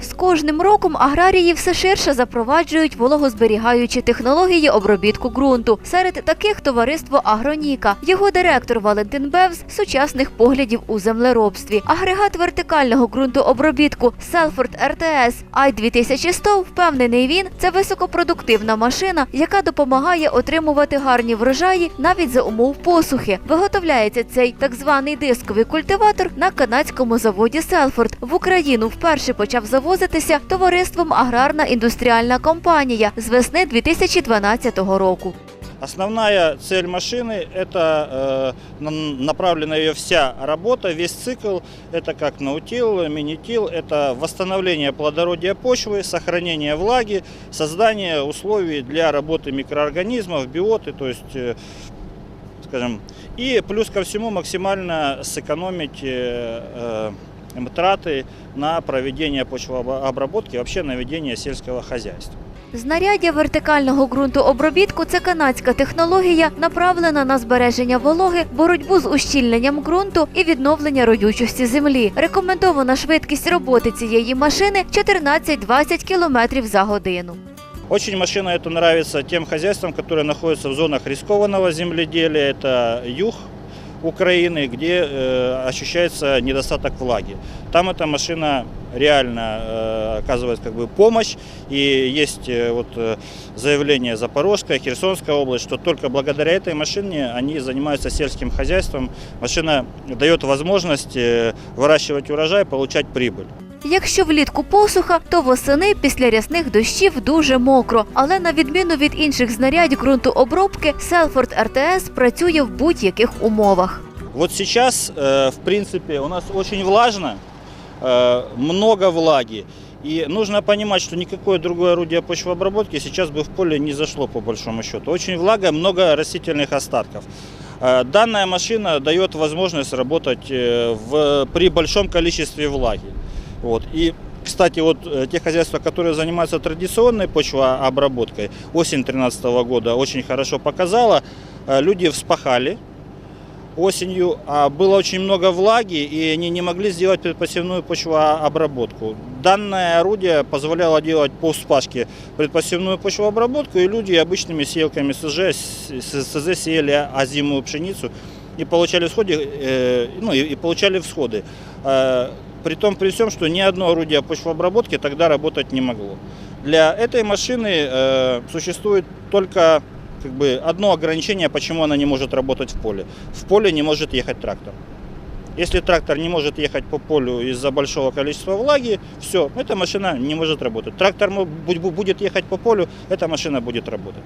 З кожним роком аграрії все ширше запроваджують вологозберігаючі технології обробітку ґрунту. Серед таких товариство Агроніка. Його директор Валентин Бевз сучасних поглядів у землеробстві. Агрегат вертикального ґрунтообробітку Селфорд РТС Ай 2100 впевнений він це високопродуктивна машина, яка допомагає отримувати гарні врожаї навіть за умов посухи. Виготовляється цей так званий дисковий культиватор на канадському заводі Селфорд. В Україну вперше почав завозитися товариством Аграрна індустріальна компанія з весни 2012 року. Основная цель машины – это э, на- направлена ее вся работа, весь цикл. Это как наутил, минитил, это восстановление плодородия почвы, сохранение влаги, создание условий для работы микроорганизмов, биоты, то есть, э, скажем, и плюс ко всему максимально сэкономить э, э, траты на проведение почвообработки, вообще на ведение сельского хозяйства. Знаряддя вертикального ґрунтообробітку – це канадська технологія, направлена на збереження вологи, боротьбу з ущільненням ґрунту і відновлення родючості землі. Рекомендована швидкість роботи цієї машини – 14-20 км за годину. Очень машина эта нравится тем хозяйствам, которые находятся в зонах рискованного земледелия. Это юг Украины, где э, ощущается недостаток влаги. Там эта машина реально э, оказывает как бы помощь. И есть э, вот э, заявление Запорожская, Херсонская область, что только благодаря этой машине они занимаются сельским хозяйством. Машина дает возможность э, выращивать урожай, получать прибыль. Якщо влітку посуха, то восени після рясних дощів дуже мокро. Але на відміну від інших знарядь ґрунтообробки, Селфорд РТС працює в будь-яких умовах. Вот сейчас, э, в принципе, у нас очень влажно, э, много влаги. И нужно понимать, что никакое другое орудие почвообработки сейчас бы в поле не зашло по большому счету. Очень влага, много растительных остатков. Э, Данная машина дает возможность работать э, в, при большом количестве влаги. Вот. И, кстати, вот э, те хозяйства, которые занимаются традиционной почвообработкой, осень 2013 года очень хорошо показала. Э, Люди вспахали, осенью, а было очень много влаги, и они не могли сделать предпосевную почвообработку. Данное орудие позволяло делать по вспашке предпосевную почвообработку, и люди обычными сеялками СЖ, СЗ сеяли озимую пшеницу и получали всходы, э, ну, и, и получали всходы. При том, при всем, что ни одно орудие почвообработки тогда работать не могло. Для этой машины э, существует только как бы одно ограничение, почему она не может работать в поле. В поле не может ехать трактор. Если трактор не может ехать по полю из-за большого количества влаги, все, эта машина не может работать. Трактор будет ехать по полю, эта машина будет работать.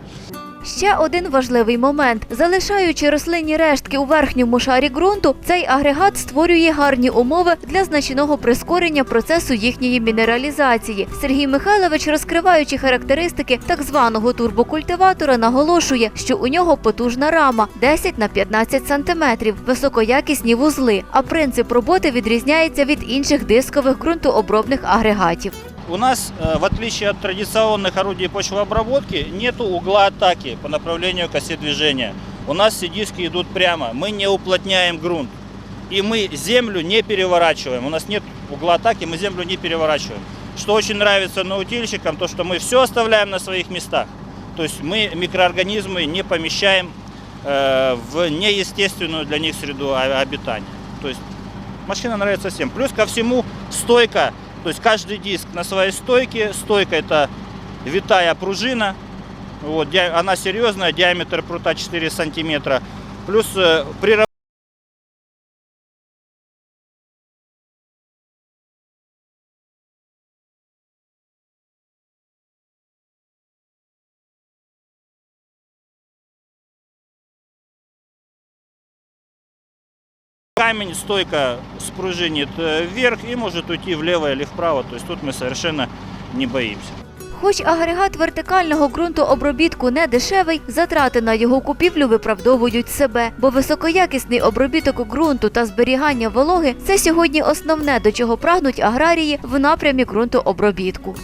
Ще один важливий момент: залишаючи рослинні рештки у верхньому шарі ґрунту, цей агрегат створює гарні умови для значного прискорення процесу їхньої мінералізації. Сергій Михайлович, розкриваючи характеристики так званого турбокультиватора, наголошує, що у нього потужна рама 10 на 15 сантиметрів, високоякісні вузли. А принцип роботи відрізняється від інших дискових ґрунтообробних агрегатів. У нас, э, в отличие от традиционных орудий почвообработки, нет угла атаки по направлению к оси движения. У нас все диски идут прямо, мы не уплотняем грунт. И мы землю не переворачиваем. У нас нет угла атаки, мы землю не переворачиваем. Что очень нравится наутильщикам, то что мы все оставляем на своих местах. То есть мы микроорганизмы не помещаем э, в неестественную для них среду о- обитания. То есть машина нравится всем. Плюс ко всему стойка, то есть каждый диск на своей стойке. Стойка это витая пружина, вот, диа- она серьезная, диаметр прута 4 сантиметра. Плюс э, при камень стойка спружинит э, вверх и может уйти влево или вправо. То есть тут мы совершенно не боимся. Хоч агрегат вертикального ґрунтообробітку не дешевий, затрати на його купівлю виправдовують себе, бо високоякісний обробіток ґрунту та зберігання вологи це сьогодні основне, до чого прагнуть аграрії в напрямі ґрунтообробітку.